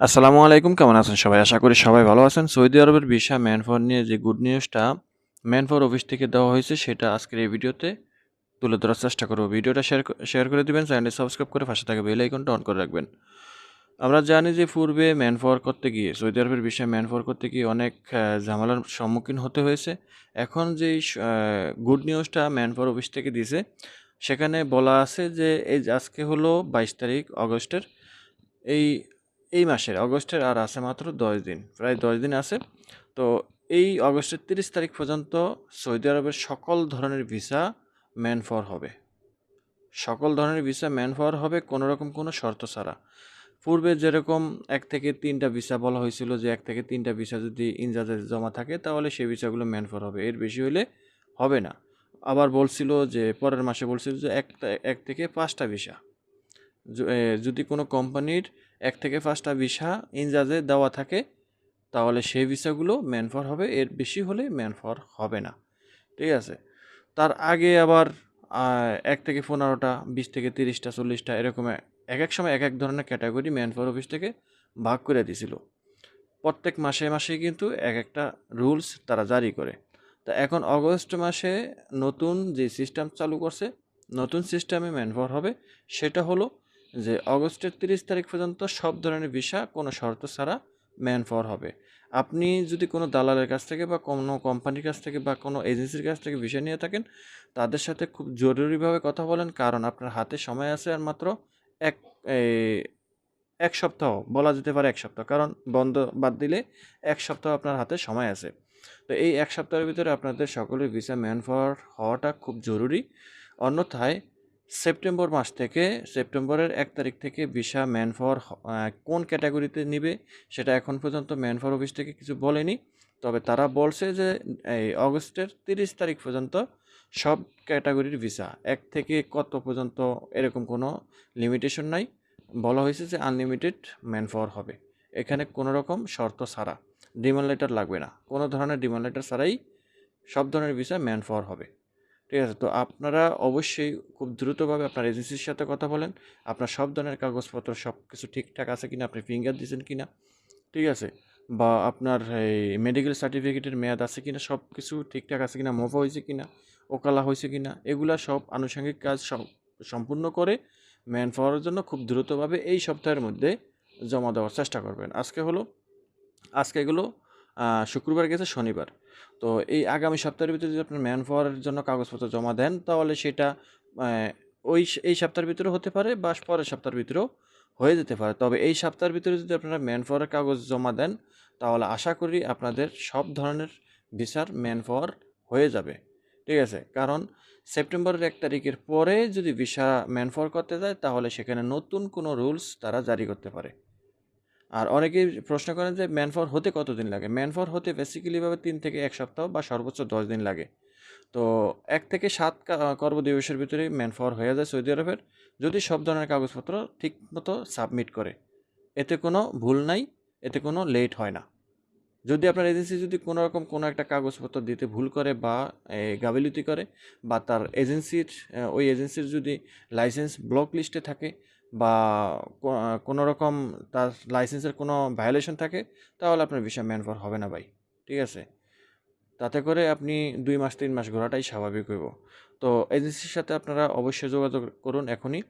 আসসালামু আলাইকুম, কেমন আছেন সবাই? আশা করি সবাই ভালো আছেন। সৌদি আরবের ভিসা ম্যানফর নিয়ে যে গুড নিউজটা ম্যানফর অফিস থেকে দেওয়া হয়েছে, সেটা আজকের এই ভিডিওতে তুলে ধরার চেষ্টা করব। ভিডিওটা শেয়ার শেয়ার করে দিবেন চ্যানেলটি সাবস্ক্রাইব করে পাশে থাকা বেল আইকনটা অন করে রাখবেন। আমরা জানি যে পূর্বে ম্যানফর করতে গিয়ে, সৌদি আরবের বিষয়ে ম্যানফর করতে গিয়ে অনেক ঝামেলার সম্মুখীন হতে হয়েছে। এখন যে গুড নিউজটা ম্যানফর অফিস থেকে দিয়েছে, সেখানে বলা আছে যে এই আজকে হলো বাইশ তারিখ অগস্টের এই এই মাসের, অগস্টের আর আছে মাত্র দশ দিন, প্রায় দশ দিন আছে। তো এই অগস্টের তিরিশ তারিখ পর্যন্ত সৌদি আরবের সকল ধরনের ভিসা ম্যান ফর হবে। সকল ধরনের ভিসা ম্যান ফর হবে কোনো রকম কোনো শর্ত ছাড়া। পূর্বে যেরকম এক থেকে তিনটা ভিসা বলা হয়েছিল যে এক থেকে তিনটা ভিসা যদি ইনজাজে জমা থাকে, তাহলে সেই ভিসাগুলো ম্যান ফর হবে। এর বেশি হলে হবে না। আবার বলছিল যে, পরের মাসে বলছিল যে এক এক থেকে পাঁচটা ভিসা। যদি কোনো কোম্পানির এক থেকে পাঁচটা ভিসা ইনজাজে দেওয়া থাকে, তাহলে সেই ভিসাগুলো ম্যান ফর হবে, এর বেশি হলে ম্যান ফর হবে না। ঠিক আছে? তার আগে আবার এক থেকে পনেরোটা, বিশ থেকে তিরিশটা, চল্লিশটা, এরকম এক এক সময় এক এক ধরনের ক্যাটাগরি ম্যান ফর অফিস থেকে ভাগ করে দিছিল প্রত্যেক মাসে মাসে কিন্তু এক একটা রুলস তারা জারি করে। তা এখন অগস্ট মাসে নতুন যে সিস্টেম চালু করছে, নতুন সিস্টেমে ম্যানফর হবে, সেটা হলো যে অগস্টের তিরিশ তারিখ পর্যন্ত সব ধরনের ভিসা কোনো শর্ত ছাড়া ম্যানফর হবে। আপনি যদি কোনো দালালের কাছ থেকে বা কোনো কোম্পানির কাছ থেকে বা কোনো এজেন্সির কাছ থেকে ভিসা নিয়ে থাকেন, তাদের সাথে খুব জরুরিভাবে কথা বলেন, কারণ আপনার হাতে সময় আছে আর মাত্র এক এক সপ্তাহ, বলা যেতে পারে এক সপ্তাহ, কারণ বন্ধ বাদ দিলে এক সপ্তাহ আপনার হাতে সময় আছে। তো এই এক সপ্তাহের ভিতরে আপনাদের সকলের ভিসা ম্যান ফর হওয়াটা খুব জরুরি। অন্যথায় সেপ্টেম্বর মাস থেকে সেপ্টেম্বরের এক তারিখ থেকে ভিসা ম্যান ফর কোন ক্যাটাগরিতে নিবে সেটা এখন পর্যন্ত ম্যান ফর অফিস থেকে কিছু বলেনি। তবে তারা বলছে যে, এই অগস্টের তিরিশ তারিখ পর্যন্ত সব ক্যাটাগরির ভিসা, এক থেকে কত পর্যন্ত এরকম কোনো লিমিটেশন নাই। বলা হয়েছে যে আনলিমিটেড ম্যান পাওয়ার হবে। এখানে কোনো রকম শর্ত ছাড়া ডিমান্ড লেটার লাগবে না। কোনো ধরনের ডিমান্ড লেটার ছাড়াই সব ধরনের ভিসা ম্যান পাওয়ার হবে। ঠিক আছে? তো আপনারা অবশ্যই খুব দ্রুতভাবে আপনার এজেন্সির সাথে কথা বলেন। আপনার সব ধরনের কাগজপত্র সব কিছু ঠিকঠাক আছে কিনা, আপনি ফিঙ্গার দিয়েছেন কিনা, ঠিক আছে? বা আপনার এই মেডিকেল সার্টিফিকেটের মেয়াদ আছে কিনা সব কিছু ঠিকঠাক আছে কিনা মোফা হয়েছে কিনা, ওকালা হয়েছে কিনা, এগুলা সব আনুষঙ্গিক কাজ সব সম্পূর্ণ করে ম্যান পাওয়ার জন্য খুব দ্রুতভাবে এই সপ্তাহের মধ্যে জমা দেওয়ার চেষ্টা করবেন। আজকে হলো, আজকে এগুলো শুক্রবার গেছে, শনিবার। তো এই আগামী সপ্তাহের ভিতরে যদি আপনার ম্যান পাওয়ারের জন্য কাগজপত্র জমা দেন, তাহলে সেটা ওই এই সপ্তাহের ভিতরে হতে পারে বা পরের সপ্তাহের ভিতরেও হয়ে যেতে পারে। তবে এই সপ্তাহের ভিতরে যদি আপনারা ম্যান পাওয়ারের কাগজ জমা দেন, তাহলে আশা করি আপনাদের সব ধরনের ভিসার ম্যান পাওয়ার হয়ে যাবে। ঠিক আছে? কারণ সেপ্টেম্বরের এক তারিখের পরে যদি ভিসা ম্যান করতে যায়, তাহলে সেখানে নতুন কোনো রুলস তারা জারি করতে পারে। আর অনেকেই প্রশ্ন করেন যে ম্যান ফর হতে কতদিন লাগে? ম্যান ফর হতে বেসিক্যালিভাবে তিন থেকে এক সপ্তাহ বা সর্বোচ্চ দশ দিন লাগে। তো এক থেকে সাত কর্মদিবসের ভিতরে ম্যানফর হয়ে যায় সৌদি আরবের। যদি সব ধরনের কাগজপত্র ঠিকমতো সাবমিট করে, এতে কোনো ভুল নাই, এতে কোনো লেট হয় না। যদি আপনার এজেন্সি যদি কোনো রকম কোনো একটা কাগজপত্র দিতে ভুল করে বা এ, গাফিলতি করে বা তার এজেন্সির ওই এজেন্সির যদি লাইসেন্স ব্লক লিস্টে থাকে বা কোনো রকম তার লাইসেন্সের কোনো ভায়োলেশন থাকে তাহলে আপনার ভিসা ম্যানফর হবে না ভাই। ঠিক আছে? তাতে করে আপনি দুই মাস তিন মাস ঘোরাটাই স্বাভাবিক হইব। তো এজেন্সির সাথে আপনারা অবশ্যই যোগাযোগ করুন এখনই।